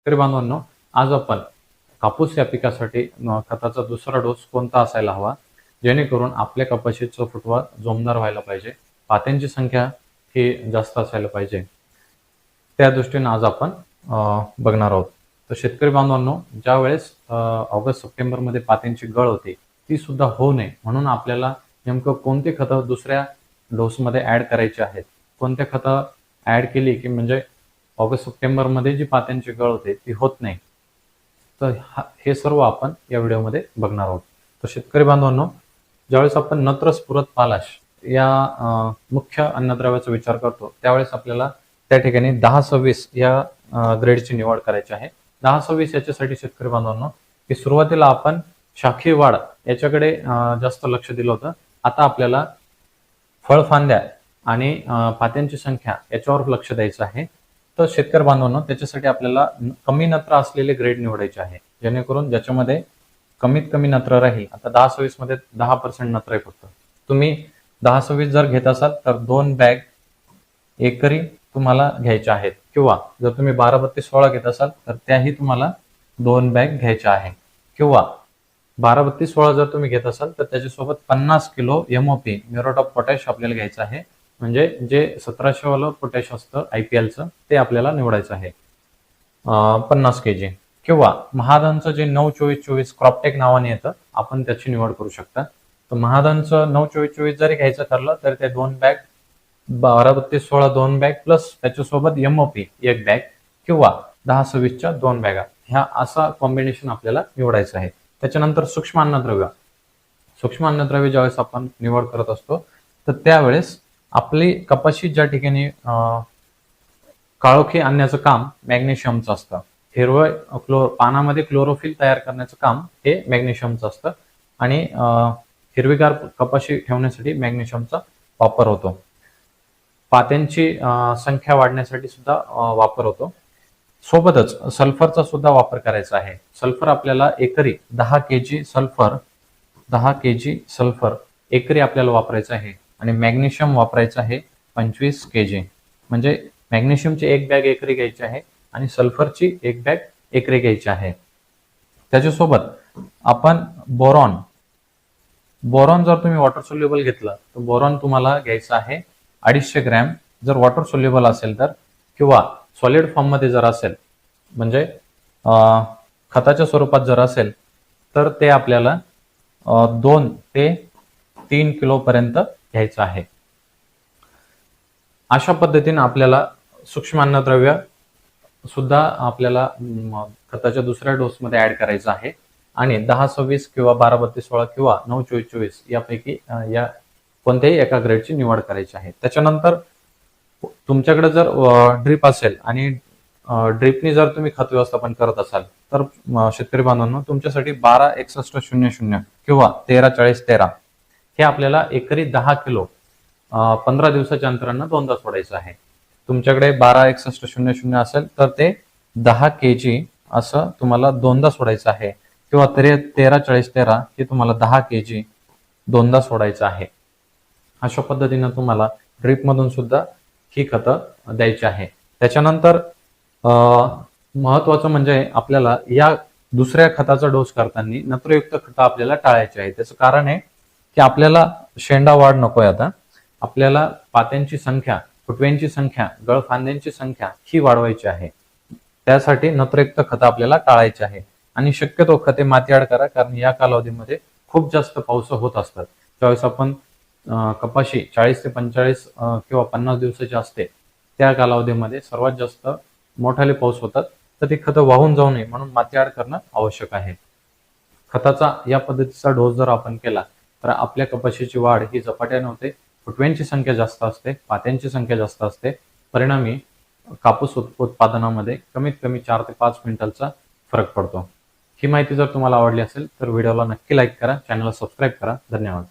शेतकरी बांधवांनो आज आपण कापूस या पिकासाठी खताचा दुसरा डोस कोणता असायला हवा जेणेकरून आपल्या कपाशीचा फुटवा जोमदार व्हायला पाहिजे. पात्यांची संख्या ही जास्त असायला पाहिजे. त्या दृष्टीने आज आपण बघणार आहोत. तर शेतकरी बांधवांनो ज्या वेळेस ऑगस्ट सप्टेंबरमध्ये पात्यांची गळ होती ती सुद्धा होऊ नये. म्हणून आपल्याला नेमकं कोणती खतं दुसऱ्या डोसमध्ये ऍड करायची आहेत? कोणत्या खतं ऍड केली की म्हणजे ऑगस्ट सप्टेंबरमध्ये जी पात्यांची गळ होते ती होत नाही. तर हा- हे सर्व आपण या व्हिडिओमध्ये बघणार आहोत. तर शेतकरी बांधवांनो ज्यावेळेस आपण नत्र स्फुरत पालाश या मुख्य अन्नद्रव्याचा विचार करतो त्यावेळेस आपल्याला त्या ठिकाणी दहा सव्वीस या ग्रेडची निवड करायची आहे. दहा सव्वीस याच्यासाठी शेतकरी बांधवांनो की सुरुवातीला आपण शाखी वाढ याच्याकडे जास्त लक्ष दिलं होतं. आता आपल्याला फळफांद्या आणि पात्यांची संख्या याच्यावर लक्ष द्यायचं आहे. तर शेतकरी बांधवांनो हो, त्याच्यासाठी आपल्याला कमी नत्र असलेले ग्रेड निवडायचे आहे. जेणेकरून ज्याच्यामध्ये कमीत कमी नत्र राहील आता दहा सव्वीसमध्ये दहा पर्सेंट नत्र आहे फक्त. तुम्ही दहा सव्वीस जर घेत असाल तर दोन बॅग एकरी तुम्हाला घ्यायच्या आहेत. किंवा जर तुम्ही बारा बत्तीस सोळा घेत असाल तर त्याही तुम्हाला दोन बॅग घ्यायच्या आहे. किंवा बारा बत्तीस सोळा जर तुम्ही घेत असाल तर त्याच्यासोबत पन्नास kilo MOP muriate of potash आपल्याला घ्यायचं आहे. म्हणजे जे सतराशेवालं पोटॅश असतं आय पी एलचं ते आपल्याला निवडायचं आहे. पन्नास के जी किंवा महादानचं जे नऊ चोवीस चोवीस क्रॉपटेक नावाने येतं आपण त्याची निवड करू शकता. तर महादानचं नऊ चोवीस चोवीस जरी घ्यायचं ठरलं तर ते दोन बॅग बारा बत्तीस सोळा दोन बॅग प्लस त्याच्यासोबत एमओपी एक बॅग किंवा दहा सव्वीसच्या दोन बॅगा ह्या असा कॉम्बिनेशन आपल्याला निवडायचं आहे. त्याच्यानंतर सूक्ष्म अन्नद्रव्य. सूक्ष्म अन्नद्रव्य ज्यावेळेस आपण निवड करत असतो तर त्यावेळेस आपली कपाशी ज्या ठिकाणी अं, काळोखी आणण्याचं काम मॅग्नेशियमचं असतं. हिरवं क्लोर पानामध्ये क्लोरोफिल तयार करण्याचं काम हे मॅग्नेशियमचं असतं. आणि अं, हिरवीगार कपाशी ठेवण्यासाठी मॅग्नेशियमचा वापर होतो. पात्यांची संख्या वाढण्यासाठी सुद्धा वापर होतो. सोबतच सल्फरचा सुद्धा वापर करायचा आहे. सल्फर आपल्याला एकरी दहा के जी सल्फर दहा के जी सल्फर एकरी आपल्याला वापरायचं आहे. आणि मॅग्नेशियम वापरायचं आहे पंचवीस के जी म्हणजे मॅग्नेशियमची एक बॅग एकरी घ्यायची आहे आणि सल्फरची एक बॅग एकरी घ्यायची आहे. त्याच्यासोबत आपण बोरॉन बोरॉन जर तुम्ही वॉटर सोल्युबल घेतलं तर बोरॉन तुम्हाला घ्यायचं आहे अडीचशे ग्रॅम. जर वॉटर सोल्युबल असेल तर किंवा सॉलिड फॉर्ममध्ये जर असेल म्हणजे खताच्या स्वरूपात जर असेल तर ते आपल्याला दोन ते तीन किलोपर्यंत घ्यायचं आहे. अशा पद्धतीने आपल्याला सूक्ष्म अन्नद्रव्य सुद्धा आपल्याला खताच्या दुसऱ्या डोसमध्ये ऍड करायचं आहे. आणि दहा सव्वीस किंवा बारा बत्तीस सोळा किंवा नऊ चोवीस चोवीस यापैकी या कोणत्याही एका ग्रेडची निवड करायची आहे. त्याच्यानंतर तुमच्याकडे जर ड्रीप असेल आणि ड्रीपनी जर तुम्ही खत व्यवस्थापन करत असाल तर शेतकरी बांधवांनो तुमच्यासाठी बारा एकसष्ट शून्य शून्य किंवा तेरा चाळीस तेरा हे आपल्याला एकरी दहा किलो पंधरा दिवसाच्या अंतरानं दोनदा सोडायचं आहे. तुमच्याकडे बारा एकसष्ट शून्य शून्य असेल तर ते दहा के जी असं तुम्हाला दोनदा सोडायचं आहे. किंवा तरी तेरा चाळीस तेरा हे तुम्हाला दहा के जी दोनदा सोडायचं आहे. अशा पद्धतीनं तुम्हाला ड्रीप मधून सुद्धा ही खतं द्यायची आहे. त्याच्यानंतर महत्वाचं म्हणजे आपल्याला या दुसऱ्या खताचा डोस करताना नत्रयुक्त खतं आपल्याला टाळायची आहे. त्याचं कारण आहे की आपल्याला शेंडा वाढ नकोय आता. आपल्याला पात्यांची संख्या फुटव्यांची संख्या गळफांद्यांची संख्या ही वाढवायची आहे. त्यासाठी नत्रयुक्त खतं आपल्याला टाळायची आहे. आणि शक्यतो खते मातीआड करा कारण या कालावधीमध्ये खूप जास्त पाऊस होत असतात. त्यावेळेस आपण कपाशी चाळीस ते पंचेचाळीस किंवा पन्नास दिवसाची असते त्या कालावधीमध्ये सर्वात जास्त मोठाले पाऊस होतात. तर ती खतं वाहून जाऊ नये म्हणून मातीआड करणं आवश्यक आहे. खताचा या पद्धतीचा डोस जर आपण केला तर आपल्या कपाशीची वाढ ही झपाट्याने होते. फुटव्यांची संख्या जास्त असते पात्यांची संख्या जास्त असते. परिणामी कापूस उत्पादनामध्ये कमीत कमी चार ते पाच क्विंटलचा फरक पडतो. ही माहिती जर तुम्हाला आवडली असेल तर व्हिडिओला नक्की लाईक करा चॅनलला सबस्क्राईब करा. धन्यवाद.